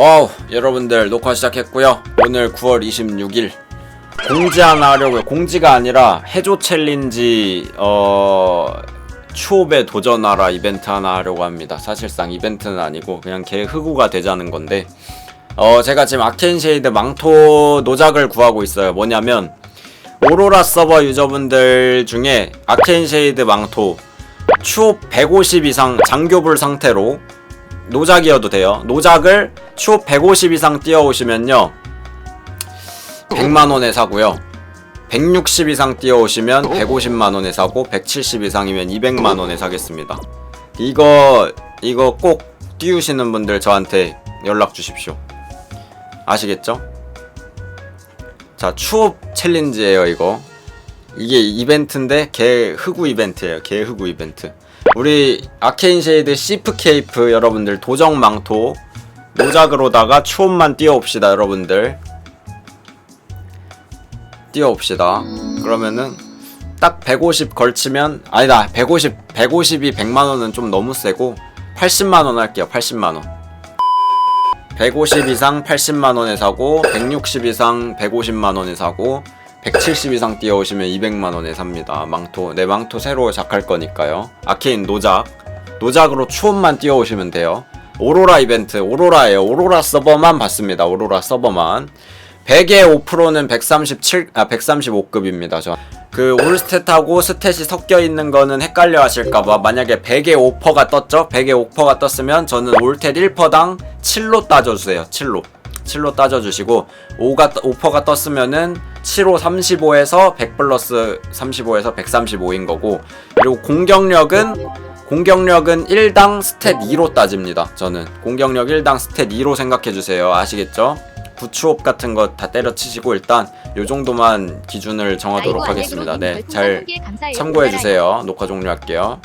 어우 여러분들 녹화 시작했고요. 오늘 9월 26일. 공지 하나 하려고요. 공지가 아니라 해조 챌린지 어... 추업에 도전하라 이벤트 하나 하려고 합니다. 사실상 이벤트는 아니고 그냥 개 흑우가 되자는 건데. 어 제가 지금 아케인 쉐이드 망토 노작을 구하고 있어요. 뭐냐면 오로라 서버 유저분들 중에 아케인 쉐이드 망토 추업 150 이상 장교불 상태로 노작이어도 돼요. 노작을 추150 이상 뛰어오시면요. 100만원에 사고요. 160 이상 뛰어오시면 150만원에 사고 170 이상이면 200만원에 사겠습니다. 이거 이거 꼭 띄우시는 분들 저한테 연락 주십시오. 아시겠죠? 자, 추업 챌린지예요, 이거. 이게 이벤트인데 개 흑우 이벤트예요. 개 흑우 이벤트. 우리 아케인 쉐이드 시프 케이프 여러분들 도정 망토 노작으로다가 추업만 띄워봅시다 여러분들. 띄워봅시다. 그러면은 딱 150 걸치면 아니다 150 150이 100만원은 좀 너무 세고 80만원 할게요 80만원. 150 이상 80만원에 사고 160 이상 150만원에 사고 170 이상 뛰어오시면 200만원에 삽니다. 망토. 내 망토 새로 작할 거니까요. 아케인 노작. 노작으로 추원만 뛰어오시면 돼요. 오로라 이벤트. 오로라예요. 오로라 서버만 받습니다. 오로라 서버만. 100의 5%는 137, 아, 135급입니다. 저. 그 올스탯하고 스탯이 섞여 있는 거는 헷갈려 하실까봐 만약에 100의 5%가 떴죠? 100의 5%가 떴으면 저는 올스탯 1%당 7로 따져주세요. 7로. 7로 따져주시고 5가 5%가 떴으면은 7호 35에서 100 플러스 35에서 135인 거고 그리고 공격력은 공격력은 1당 스탯 2로 따집니다. 저는 공격력 1당 스탯 2로 생각해 주세요. 아시겠죠? 부추업 같은 거 다 때려치시고 일단 요 정도만 기준을 정하도록 하겠습니다. 네, 잘 참고해 주세요. 녹화 종료할게요.